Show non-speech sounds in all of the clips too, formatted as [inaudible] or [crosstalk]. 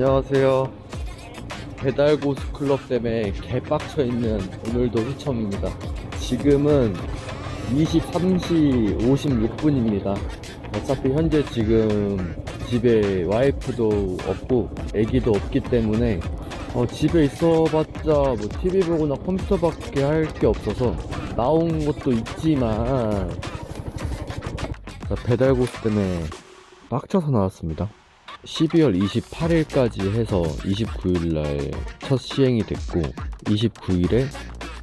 안녕하세요. 배달 고수 클럽 때문에 개빡쳐 있는 오늘도 휘청입니다. 지금은 23시 56분입니다. 어차피 현재 지금 집에 와이프도 없고 애기도 없기 때문에 어, 집에 있어봤자 뭐 TV 보거나 컴퓨터밖에 할 게 없어서 나온 것도 있지만 자, 배달 고수 때문에 빡쳐서 나왔습니다. 12월 28일까지 해서 29일날 첫 시행이 됐고 29일에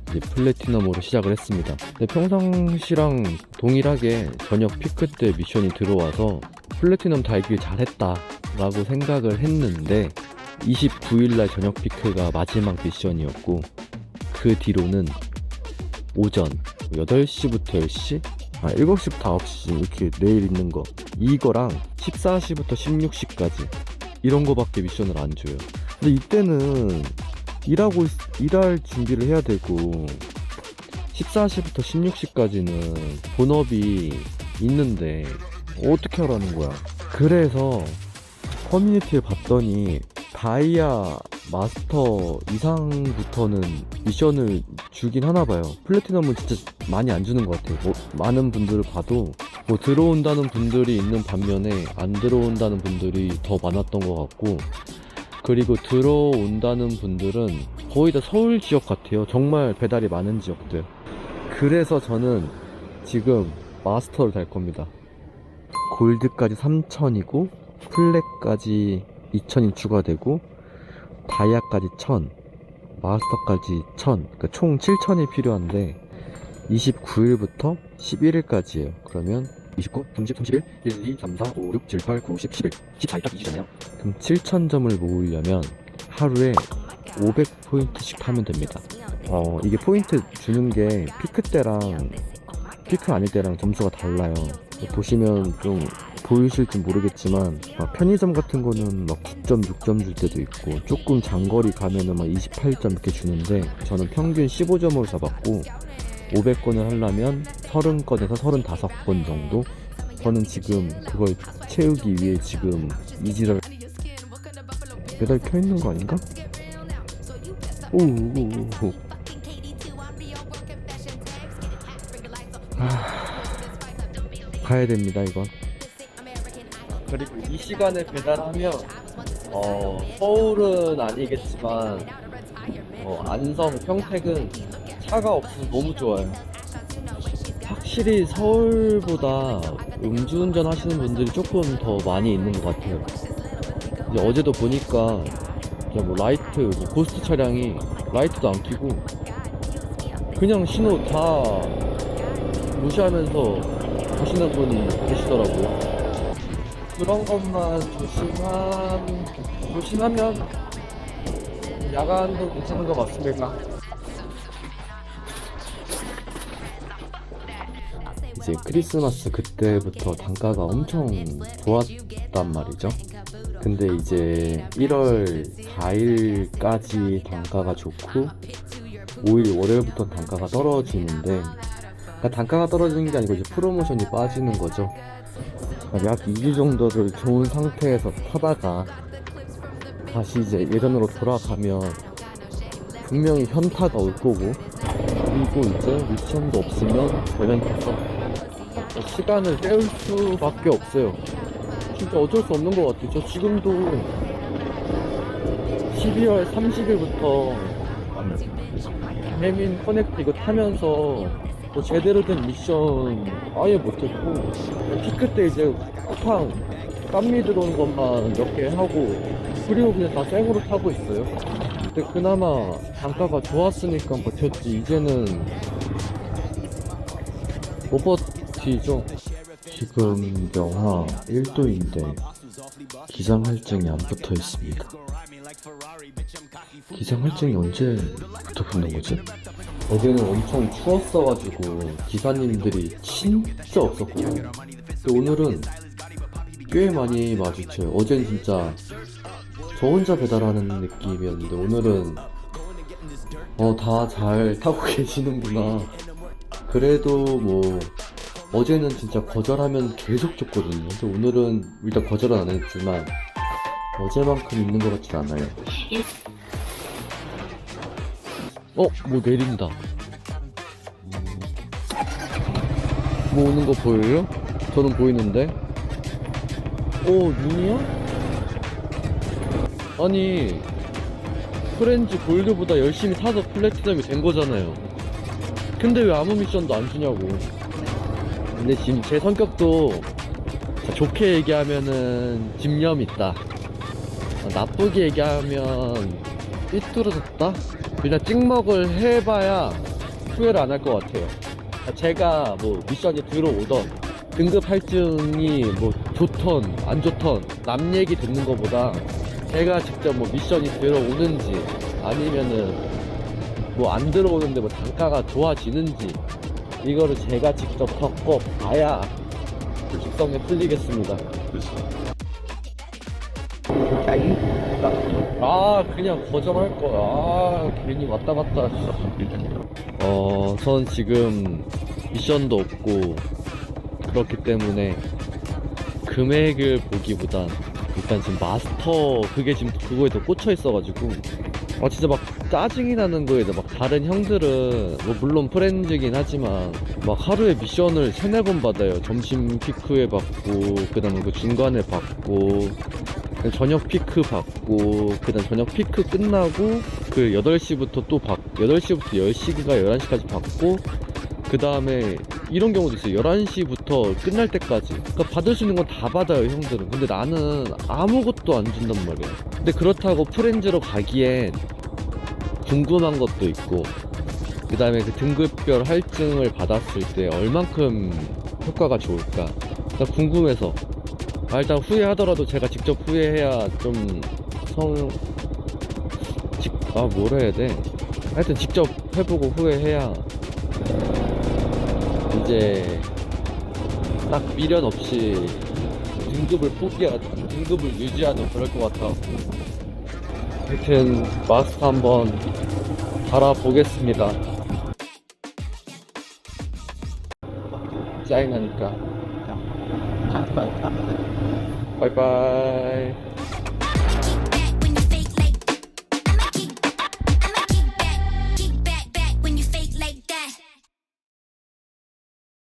이제 플래티넘으로 시작을 했습니다. 근데 평상시랑 동일하게 저녁 피크 때 미션이 들어와서 플래티넘 달길 잘했다 라고 생각을 했는데 29일날 저녁 피크가 마지막 미션이었고 그 뒤로는 오전 8시부터 10시 아 7시부터 9시 이렇게 내일 있는 거 이거랑 14시부터 16시까지 이런 거밖에 미션을 안 줘요 근데 이때는 일하고 있- 일할 준비를 해야 되고 14시부터 16시까지는 본업이 있는데 어떻게 하라는 거야 그래서 커뮤니티에 봤더니 다이아 마스터 이상부터는 미션을 주긴 하나 봐요. 플래티넘은 진짜 많이 안 주는 것 같아요. 뭐, 많은 분들을 봐도 뭐 들어온다는 분들이 있는 반면에 안 들어온다는 분들이 더 많았던 것 같고 그리고 들어온다는 분들은 거의 다 서울 지역 같아요. 정말 배달이 많은 지역들. 그래서 저는 지금 마스터를 달 겁니다. 골드까지 3,000이고 플랫까지 2,000이 추가되고 다이아까지 1,000 마스터까지 1,000 그러니까 총 7,000이 필요한데 29일부터 11일까지예요. 그러면 29, 30, 31, 1, 2, 3, 4, 5, 6, 7, 8, 9, 10, 11 14일 딱 2주잖아요. 그럼 7,000점을 모으려면 하루에 500포인트씩 하면 됩니다. 어 이게 포인트 주는 게 피크 때랑 피크 아닐 때랑 점수가 달라요. 보시면 좀 보이실지 모르겠지만 막 편의점 같은 거는 막 9점, 6점 줄 때도 있고 조금 장거리 가면은 막 28점 이렇게 주는데 저는 평균 15점으로 잡았고 500건을 하려면 30건에서 35건 정도? 저는 지금 그걸 채우기 위해 지금 이지를 배달 켜 있는 거 아닌가? 오오오오 가야 됩니다 이건. 그리고 이 시간에 배달하면 어 서울은 아니겠지만 어, 안성 평택은 차가 없어서 너무 좋아요 확실히 서울보다 음주운전 하시는 분들이 조금 더 많이 있는 것 같아요 이제 어제도 보니까 이제 뭐 라이트 뭐 고스트 차량이 라이트도 안 켜고 그냥 신호 다 무시하면서 가시는 분이 계시더라고요. 그런 것만 조심한, 조심하면 야간도 괜찮은 것 같습니다. 이제 크리스마스 그때부터 단가가 엄청 좋았단 말이죠. 근데 이제 1월 4일까지 단가가 좋고 5일 월요일부터 단가가 떨어지는데 그러니까 단가가 떨어지는 게 아니고 이제 프로모션이 빠지는 거죠. 그러니까 약 2주 정도를 좋은 상태에서 타다가 다시 이제 예전으로 돌아가면 분명히 현타가 올 거고 그리고 이제 미션도 없으면 대면타서 시간을 때울 수밖에 없어요. 진짜 어쩔 수 없는 것 같아요. 저 지금도 12월 30일부터 해민 커넥트 이거 타면서 뭐 제대로 된 미션 아예 못했고 피크 때 이제 쿠팡 깜미 들어오는 것만 몇 개 하고 그리고 그냥 다 생으로 타고 있어요 근데 그나마 단가가 좋았으니까 버텼지 이제는 못 버티죠? 지금 영하 1도인데 기상할증이 안 붙어 있습니다. 기상할증이 언제부터 붙는 거지? 어제는 엄청 추웠어가지고 기사님들이 진짜 없었고. 근데 오늘은 꽤 많이 마주쳐요. 어제는 진짜 저 혼자 배달하는 느낌이었는데 오늘은 어 다 잘 타고 [laughs] 계시는구나. 그래도 뭐 어제는 진짜 거절하면 계속 줬거든요 근데 오늘은 일단 거절은 안 했지만 어제만큼 있는 것 같지 않아요. 어, 뭐 내린다. 뭐 오는 거 보여요? 저는 보이는데. 오, 눈이야? 아니, 프렌즈 골드보다 열심히 타서 플래티넘이 된 거잖아요. 근데 왜 아무 미션도 안 주냐고. 근데 지금 제 성격도 자, 좋게 얘기하면은 집념 있다. 어, 나쁘게 얘기하면 삐뚤어졌다? 그냥 찍먹을 해봐야 후회를 안 할 것 같아요. 아, 제가 뭐 미션이 들어오던 등급 할증이 뭐 좋던 안 좋던 남 얘기 듣는 것보다 제가 직접 뭐 미션이 들어오는지 아니면은 뭐 안 들어오는데 뭐 단가가 좋아지는지 이거를 제가 직접 겪어 봐야 그 직성에 풀리겠습니다. 아 그냥 거절할 거야. 아 괜히 왔다 갔다. 어, 전 지금 미션도 없고 그렇기 때문에 금액을 보기보단 일단 지금 마스터 그게 지금 그거에 더 꽂혀 있어가지고 아 진짜 막 짜증이 나는 거에 막 다른 형들은 뭐 물론 프렌즈긴 하지만 막 하루에 미션을 세네 번 받아요. 점심 피크에 받고 그 다음에 그 중간에 받고 저녁 피크 받고 그다음 저녁 피크 끝나고 그 8시부터 또 받, 8시부터 10시가 11시까지 받고 그 다음에 이런 경우도 있어요. 11시부터 끝날 때까지. 그러니까 받을 수 있는 건 다 받아요 형들은. 근데 나는 아무것도 안 준단 말이야 근데 그렇다고 프렌즈로 가기엔 궁금한 것도 있고 그 다음에 그 등급별 할증을 받았을 때 얼만큼 효과가 좋을까? 나 궁금해서. 아, 일단 후회하더라도 제가 직접 후회해야 좀 성... 직... 아 뭐라 해야 돼? 하여튼 직접 해보고 후회해야 이제 딱 미련 없이 등급을 포기하 등급을 유지하는 그럴 것 같아 하여튼 마스터 한번 달아보겠습니다. 짜증나니까. 바이바이